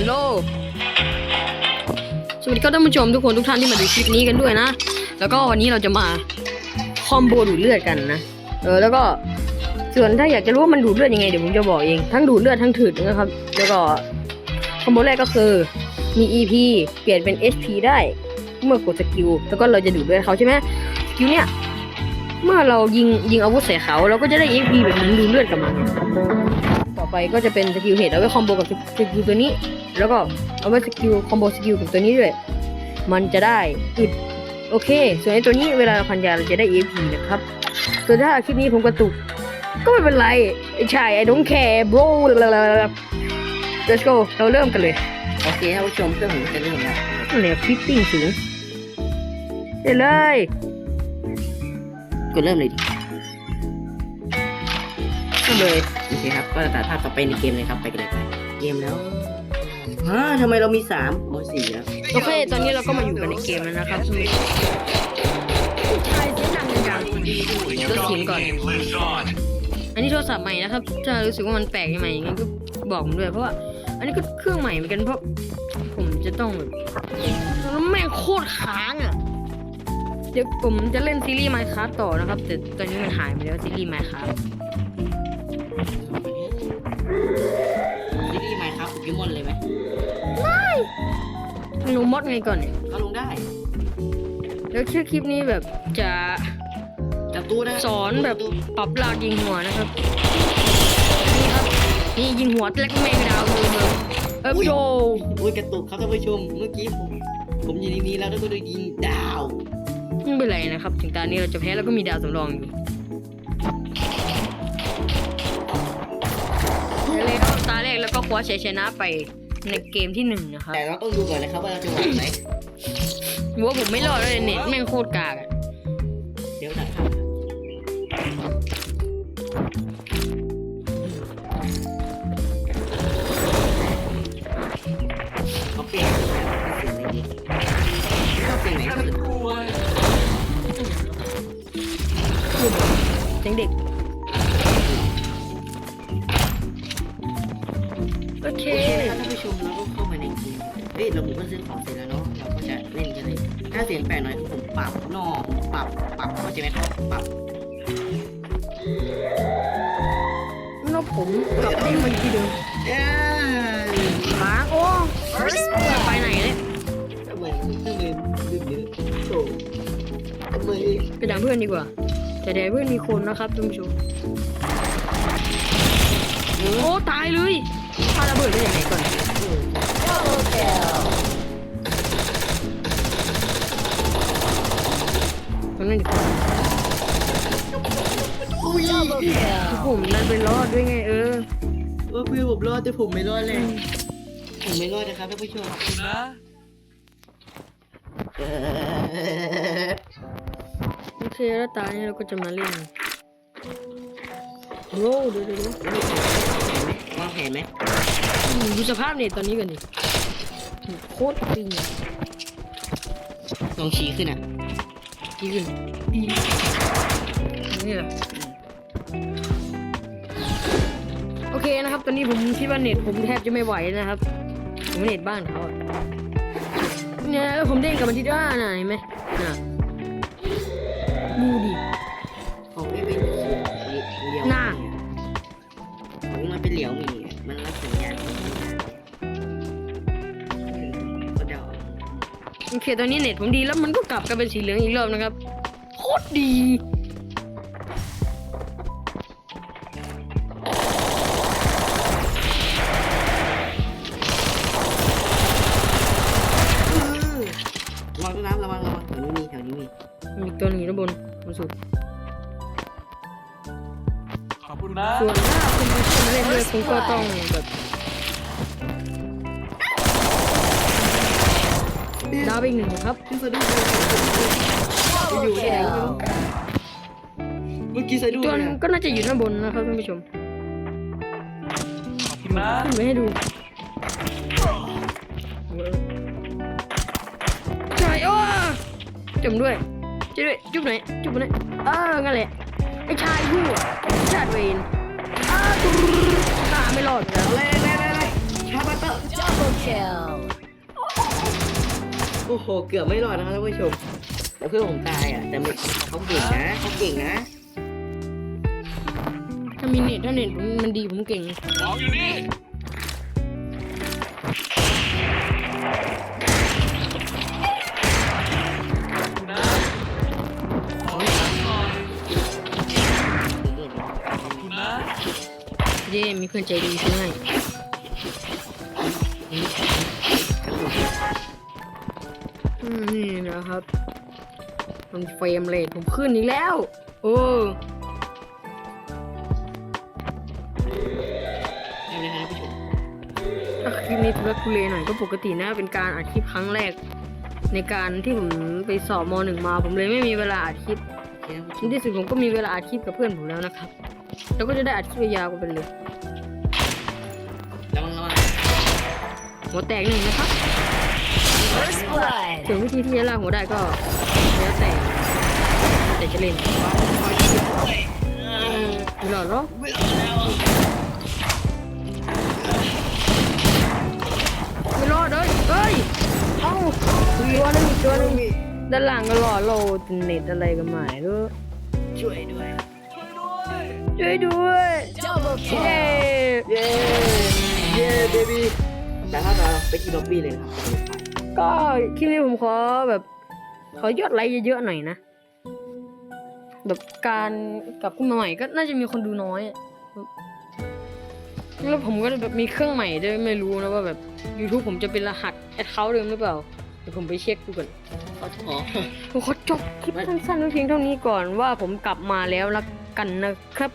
ฮัลโลสวัสดีครับท่านผู้ชมทุกคนทุกท่านที่มาดูคลิปนี้กันด้วยนะ แล้วก็วันนี้เราจะมาคอมโบดูดเลือดกันนะ เออแล้วก็ส่วนถ้าอยากจะรู้ว่ามันดูดเลือดยังไงเดี๋ยวผมจะบอกเอง ทั้งดูดเลือดทั้งถืดนะครับ แล้วก็คอมโบแรกก็คือมี EP เปลี่ยนเป็น HP ได้เมื่อกดสกิลแล้วก็เราจะดูดเลือดเขาใช่ไหมสกิลเนี่ยเมื่อเรายิงยิงอาวุธใส่เขา เราก็จะได้ HP แบบนั้นดูดเลือดกับมาไง ต่อไปก็จะเป็นสกิลเหตุเอาไว้คอมโบกับสกิลตัวนี้ แล้วก็เอาไว้สกิลคอมโบสกิลกับตัวนี้ด้วย มันจะได้อึดโอเค ส่วนไอ้ตัวนี้เวลาเราพันยาเราจะได้ EP นะครับ ส่วนถ้าคลิปนี้ผมกระตุก ก็ไม่เป็นไรไอ้ชายไอ้ดงแคร์ bro let's go เราเริ่มกันเลย โอเคท่านผู้ชมเพื่อนผมจะเริ่มแล้วนั่นแหละฟิตติ้งสูงเดี๋ยวเลย กดเริ่มเลยดิ ก็เลยโอเคครับ ก็ตัดภาพต่อไปในเกมเลยครับไปกันเลยครับเกมแล้วฮะทำไมเรามีสามโอ้สี่แล้วโอเค ตอนนี้เราก็มาอยู่กันในเกมแล้วนะครับชายเสียงดังจังก็เสียงก่อน อันนี้โทรศัพท์ใหม่นะครับ ถ้ารู้สึกว่ามันแปลกยังไงงั้นก็บอกผมด้วยเพราะว่า อันนี้ก็เครื่องใหม่เหมือนกันเพราะ ผมจะต้องแบบแล้วแม่งโคตรค้างอะ เดี๋ยวผมจะเล่นซีรีส์ Minecraft ต่อนะครับ แต่ตอนนี้มันหายไปแล้วซีรีส์ Minecraft ซีรี ส์ไหมครับโปเกมอนเลยไหมมันลงมอดไงก่อนเนี่ยก็ลงได้ แล้วชื่อคลิปนี้แบบจะจับตู้ได้สอนแบบปรับลากยิงหัวนะครับ นี่ครับนี่ยิงหัวแล้วก็แมงดาวเลยเลยเอ้ยโยอุ้ยกระตุกครับท่านผู้ชมเมื่อกี้ผมผมอยู่ในนี้แล้วแล้วก็ได้ยิงดาวไม่เป็นไรนะครับ ถึงตานี้เราจะแพ้แล้วก็มีดาวสำรองอยู่เลย แรกแล้วก็คว้าชัยชนะไปในเกมที่หนึ่งนะครับแต่เราต้องดูก่อนนะครับว่าเราจะไหวไหมรู้ว่าผมไม่รอดเลยเน็ตแม่งโคตรกากอะเดี๋ยวตัดภาพครับ โอเคโอเคนะครับท่านผู้ชมเราก็เข้ามาในเกมเฮ้ยเราผมก็ซื้อของเสร็จแล้วเนาะเราก็จะเล่นกันเลย ถ้าเสียงแปลกหน่อยผมปรับนอกปรับปรับเข้าใจไหมครับปรับแล้วผมกลับได้มาที่เดิมเอ้ยค้างโอ้ไปไหนเนี่ยทำไมทำไมดื้อดื้อโถ่ทำไมไปด่าเพื่อนดีกว่า แต่เดี๋ยวเพื่อนมีคนนะครับท่านผู้ชมโอ้ตายเลย พาระเบิดได้ยังไงก่อนตรงนั้นดีกว่าอุ้ยผมนั่นไปรอดด้วยไงเออ เออเพื่อนผมรอดแต่ผมไม่รอดเลยผมไม่รอดนะครับท่านผู้ชมเออโอเคแล้วตาเนี่ยเราก็จะมาเล่นโอ้เดี๋ยวเดี๋ยวเดี๋ยววางแผนไหมอืมดูสภาพเน็ตตอนนี้กันดิโคตรจริงอะลองชี้ขึ้นอะจริงนี่แหละโอเคนะครับ ตอนนี้ผมคิดว่าเน็ตผมแทบจะไม่ไหวนะครับ ผมเน็ตบ้านเขาอะเนี่ยผมเด้งกลับมาที่ด้านน่ะเห็นไหมน่ะดูดิของไม่เป็นเหลียวหน้าของมันเป็นเหลียวหมี มันรับสัญญาณก็เดาโอเคตอนนี้เน็ตผมดีแล้วมันก็กลับกลายเป็นสีเหลืองอีกรอบนะครับโคตรดีระวังน้ำระวังระวังแถวนี้มีแถวนี้มีมีอีกตัวหนึงอยู่ด้านบนบนสุด นะส่วนถ้าคุณผู้ชมเล่นด้วยคุณก็ต้องแบบดาวไปอีกหนึ่งนะครับขึ้นสะดุ้งเลยอยู่ไหนเมื่อกี้สะดุ้งตัวเลยนึงก็น่าจะอยู่ด้านบนนะครับท่านผู้ชมขอบคุณนะขึ้นไปให้ดูใช่โอ้จุ่มด้วยจุ่มด้วยจุ่มไหนจุ่มไหนเอองั้นแหละ ไอ้ชายผู้ชดเวนอ้าตุข้าไม่รอดเลยเว้ยเว้ยเว้ยชาบัตเตอร์ double kill โอ้โห เกือบไม่รอดนะครับท่านผู้ชมแล้วเพื่อนผมตายอะ แต่ไมเขาเก่งนะเขาเก่งนะ ถ้ามีเน็ตถ้าเน็ตผมมันดีผมเก่ง ของอยู่นี่ มีเพื่อนใจดีช่วยอืมนี่นะครับมันเฟรมเรทผมขึ้นอีกแล้ว โอ้ไม่นไรครับผู้ชมถ้าคลิปนี้ทุลักทุเลหน่อยก็ปกตินะเป็นการอัดคลิปครั้งแรก ในการที่ผมไปสอบมหนึ่งมา ผมเลยไม่มีเวลาอัดคลิปโอเคท่านผู้ชในมที่สุดผมก็มีเวลาอัดคลิปกับเพื่อนผมแล้วนะครับ แล้วก็จะได้อัดคลิปยาวๆกันไปเลย หัวแตกหนึ่งนะครับส่วนวิธีที่จะล่ากหัวได้ก็แล้วแต่แต่จะเล่นไม่หลอดหรอไม่รอดเลยเฮ้ยเอ้าอีกตัวหนึงอีกตัวหนึงด้านหลังก็หล่อโลดเน็ตอะไรกันหมายด้วยช่วยด้วย ช่วยด้วย เย้ เย้ เย้เบบี้ แต่ถ้าเราไปที่ล็อบบี้เลยนะครับก็คลิปนี้ผมขอแบบขอยอดไลค์เยอะๆหน่อยนะแบบการกลับขึ้นมาใหม่ก็น่าจะมีคนดูน้อยอะแล้วผมก็แบบมีเครื่องใหม่ด้วยไม่รู้นะว่าแบบ YouTube ผมจะเป็นรหัสแอดเคาท์เดิมหรือเปล่าเดี๋ยวผมไปเช็คดูก่อนขอโทษผมขอจบคลิปสั้นๆไว้เพียงเท่านี้ก่อนว่าผมกลับมาแล้วละกันนะครับ